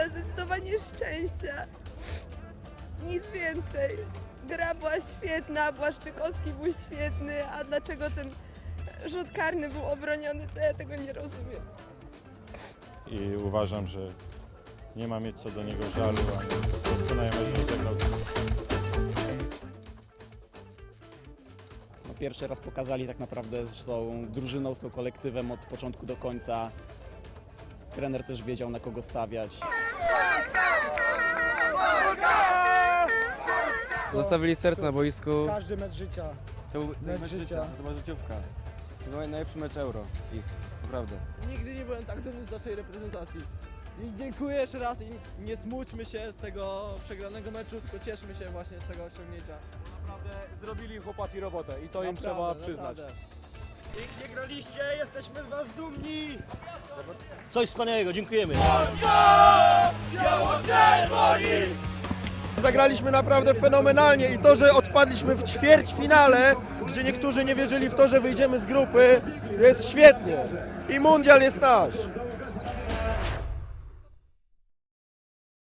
szczęścia, zdecydowanie szczęścia. Nic więcej. Gra była świetna, Błaszczykowski był świetny, a dlaczego ten rzut karny był obroniony, to ja tego nie rozumiem. i uważam, że nie ma mieć co do niego żalu, a doskonale. No, pierwszy raz pokazali tak naprawdę, że są drużyną, są kolektywem od początku do końca. Trener też wiedział na kogo stawiać. Zostawili serce na boisku. Każdy mecz życia. To był Mecz życia. To była życiówka. To był najlepszy mecz Euro. Ich, naprawdę. Nigdy nie byłem tak dumny z naszej reprezentacji. I dziękuję jeszcze raz i nie smućmy się z tego przegranego meczu, tylko cieszmy się właśnie z tego osiągnięcia. Naprawdę zrobili chłopaki robotę i to im Naprawdę, trzeba przyznać. naprawdę. Pięknie graliście, jesteśmy z was dumni! Coś wspaniałego, dziękujemy. Zagraliśmy naprawdę fenomenalnie i to, że odpadliśmy w ćwierćfinale, gdzie niektórzy nie wierzyli w to, że wyjdziemy z grupy, jest świetnie. I mundial jest nasz.